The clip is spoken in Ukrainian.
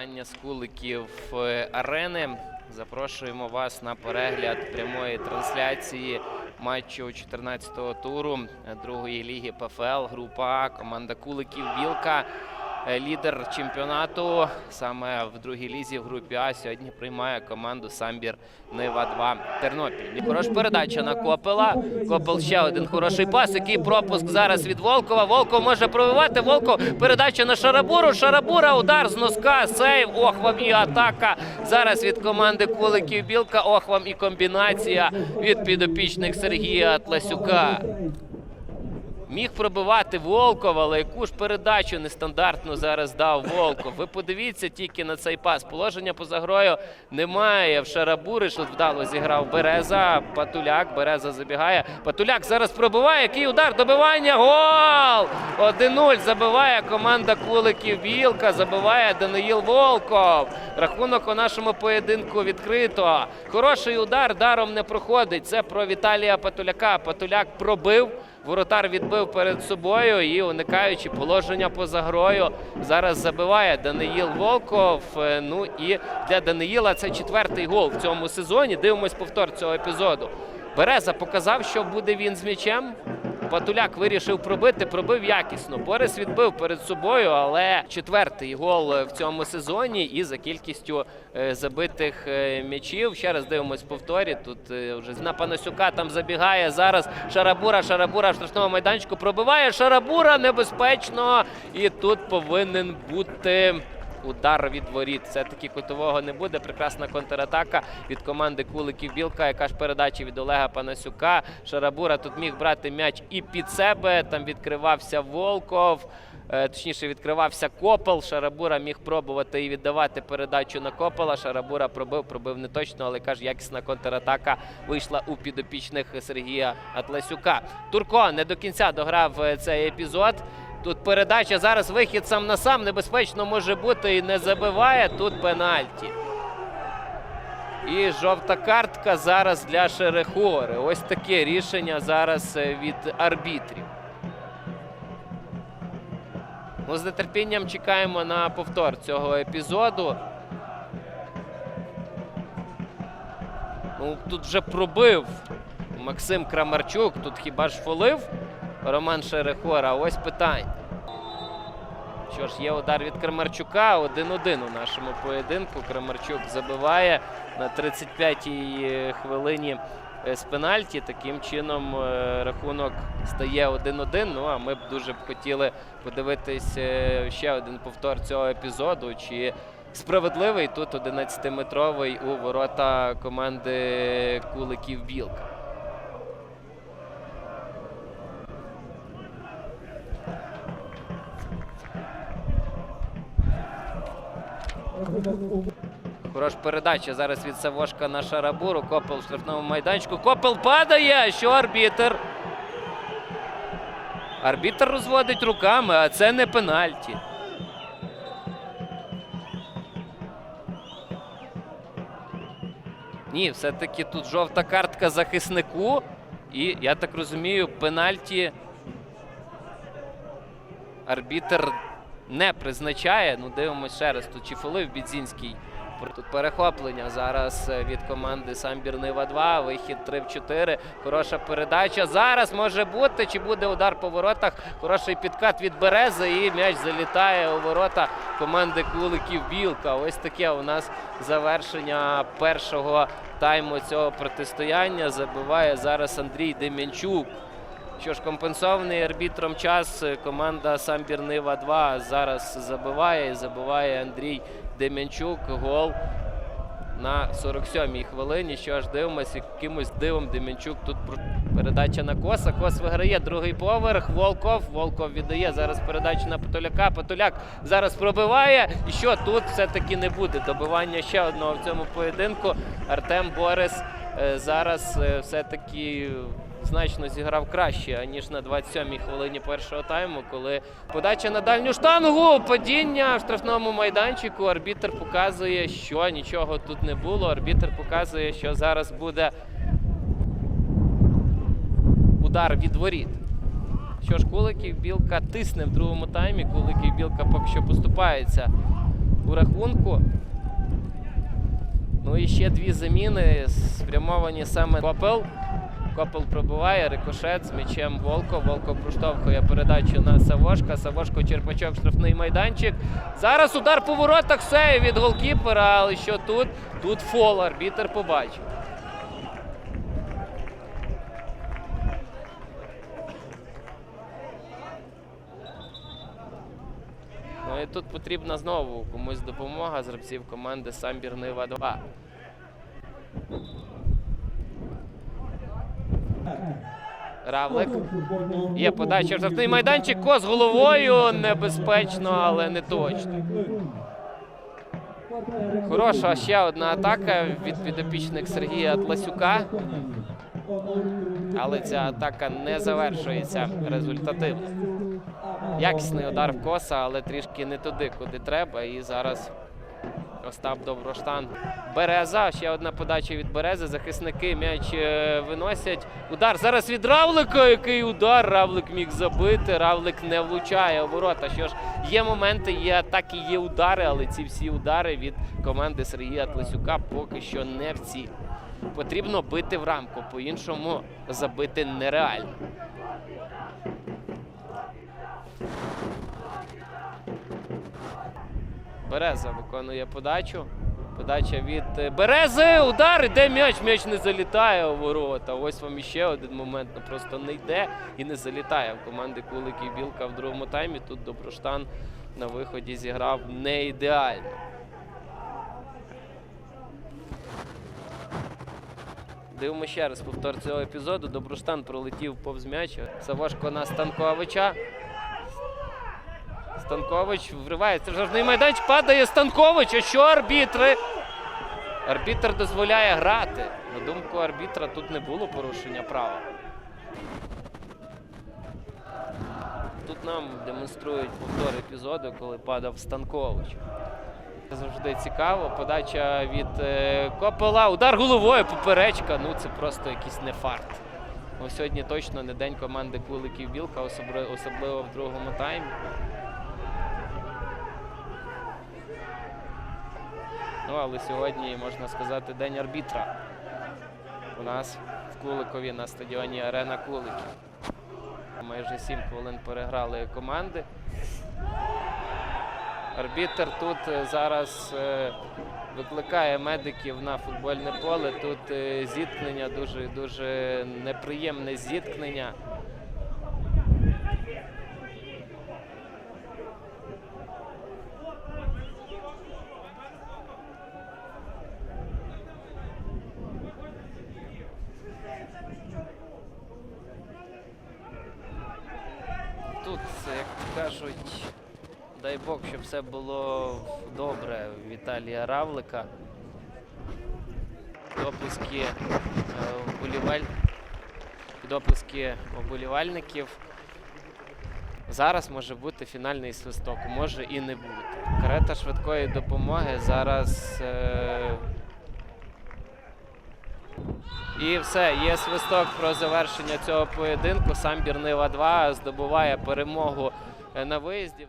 вітання з куликів е, арени. Запрошуємо вас на перегляд прямої трансляції матчу 14-го туру другої ліги ПФЛ. Група команда Куликів Білка. Е, Лідер чемпіонату саме в другій лізі в групі А сьогодні приймає команду Самбір Нива 2 Тернопіль. Хорош передача на Копела. Копел ще один хороший пас. Який пропуск зараз від Волкова. Волков може пробивати. Волков передача на Шарабуру. Шарабура удар з носка. Сейв. Ох, вам і атака. Зараз від команди Куликів Білка. Ох, вам і комбінація від підопічних Сергія Атласюка. Міг пробивати Волков, але яку ж передачу нестандартну зараз дав Волков. Ви подивіться тільки на цей пас. Положення поза грою немає. В Шарабури що вдало зіграв Береза. Патуляк. Береза забігає. Патуляк зараз пробиває. Який удар? Добивання. Гол! 1-0 забиває команда Куликів Білка. Забиває Даниїл Волков. Рахунок у нашому поєдинку відкрито. Хороший удар даром не проходить. Це про Віталія Патуляка. Патуляк пробив. Воротар відбив перед собою і, уникаючи положення поза грою, зараз забиває Даниїл Волков. Е, Ну і для Даниїла це четвертий гол в цьому сезоні. Дивимось повтор цього епізоду. Береза показав, що буде він з м'ячем. Патуляк вирішив пробити, пробив якісно. Борис відбив перед собою, але четвертий гол в цьому сезоні і за кількістю е, забитих е, м'ячів. Ще раз дивимось повторі. Тут е, вже на Панасюка там забігає зараз. Шарабура, Шарабура в штрафному майданчику пробиває. Шарабура небезпечно. І тут повинен бути. Удар від воріт. Все-таки кутового не буде. Прекрасна контратака від команди Куликів Білка. Яка ж передача від Олега Панасюка. Шарабура тут міг брати м'яч і під себе. Там відкривався Волков. Е, Точніше, відкривався Копел. Шарабура міг пробувати і віддавати передачу на Копела. Шарабура пробив, пробив не точно, але каже, якісна контратака вийшла у підопічних Сергія Атласюка. Турко не до кінця дограв е, цей епізод. Тут передача зараз вихід сам на сам небезпечно може бути і не забиває. Тут пенальті. І жовта картка зараз для Шерехори. Ось таке рішення зараз е, від арбітрів. Ну, з нетерпінням чекаємо на повтор цього епізоду. Ну, тут вже пробив Максим Крамарчук. Тут хіба ж фолив Роман Шерехора? Ось питання. Що ж, є удар від Крамарчука. 1-1 у нашому поєдинку. Крамарчук забиває на 35-й хвилині е, з пенальті. Таким чином е, рахунок стає 1-1. Ну а ми б дуже б хотіли подивитись е, ще один повтор цього епізоду. Чи справедливий тут 11-метровий у ворота команди Куликів Білка. Хорош передача зараз від Савошка на Шарабуру. Копел в штрафному майданчику. Копел падає. Що арбітер? Арбітер розводить руками, а це не пенальті. Ні, все-таки тут жовта картка захиснику. І я так розумію, пенальті арбітер не призначає. Ну, дивимося ще раз. Тут чи фолив Бідзінський. Тут перехоплення зараз е, від команди Самбір Нива 2. Вихід 3 в 4. Хороша передача. Зараз може бути. Чи буде удар по воротах? Хороший підкат від Берези. І м'яч залітає у ворота команди Куликів Білка. Ось таке у нас завершення першого тайму цього протистояння. Забиває зараз Андрій Дем'янчук. Що ж, компенсований арбітром час е, команда Самбір Нива 2 зараз забиває і забиває Андрій Дем'янчук. Гол на 47-й хвилині. Що ж, дивимося, якимось дивом Дем'янчук тут передача на Коса. Кос виграє другий поверх. Волков. Волков віддає зараз передачу на Патуляка. Патуляк зараз пробиває. І що тут все-таки не буде добивання ще одного в цьому поєдинку. Артем Борис е, зараз е, все-таки значно зіграв краще, аніж на 27-й хвилині першого тайму, коли подача на дальню штангу, падіння в штрафному майданчику. Арбітр показує, що нічого тут не було. Арбітр показує, що зараз буде удар від воріт. Що ж, Куликів Білка тисне в другому таймі. Куликів Білка поки що поступається у рахунку. Ну і ще дві заміни спрямовані саме Копел. Копел пробиває, рикошет з м'ячем Волко. Волко проштовхує передачу на Савошка. Савошко Черпачок, штрафний майданчик. Зараз удар по воротах все від голкіпера. Але що тут? Тут фол. Арбітер побачив. Ну і тут потрібна знову комусь допомога з гравців команди Самбір Нива 2. Равлик. Є подача в штрафний майданчик. Кос головою. Небезпечно, але не точно. Хороша ще одна атака від підопічних Сергія Тласюка. Але ця атака не завершується результативно. Якісний удар в коса, але трішки не туди, куди треба. І зараз Остап Доброштан. Береза. Ще одна подача від Берези. Захисники м'яч е, виносять. Удар зараз від Равлика. Який удар? Равлик міг забити. Равлик не влучає у ворота. Що ж, є моменти, є атаки, є удари, але ці всі удари від команди Сергія Тлесюка поки що не в ціль. Потрібно бити в рамку, по-іншому забити нереально. Береза виконує подачу. Подача від е, Берези. Удар іде м'яч. М'яч не залітає у ворота. Ось вам іще один момент. Ну просто не йде і не залітає в команди Кулик і Білка в другому таймі. Тут Доброштан на виході зіграв не ідеально. Дивимо ще раз повтор цього епізоду. Доброштан пролетів повз м'яча. Савошко на Станковича. Станкович вривається в жорний майданчик, падає Станкович. А що арбітри? Арбітр дозволяє грати. На думку арбітра, тут не було порушення права. Тут нам демонструють повтор епізоду, коли падав Станкович. Завжди цікаво. Подача від е, Копела. Удар головою, поперечка. Ну це просто якийсь не фарт. Ось сьогодні точно не день команди Куликів Білка, особливо в другому таймі. Ну, але сьогодні, можна сказати, день арбітра. У нас в Куликові на стадіоні Арена Куликів. Майже 7 хвилин переграли команди. Арбітер тут е, зараз е, викликає медиків на футбольне поле. Тут е, зіткнення, дуже дуже неприємне зіткнення. Тут, як кажуть, дай Бог, щоб все було добре в Віталія Равлика. Допуски е, вболіваль... Допуски вболівальників. Зараз може бути фінальний свисток, може і не бути. Карета швидкої допомоги зараз. Е... І все, є свисток про завершення цього поєдинку. Самбір Нива 2 здобуває перемогу на виїзді.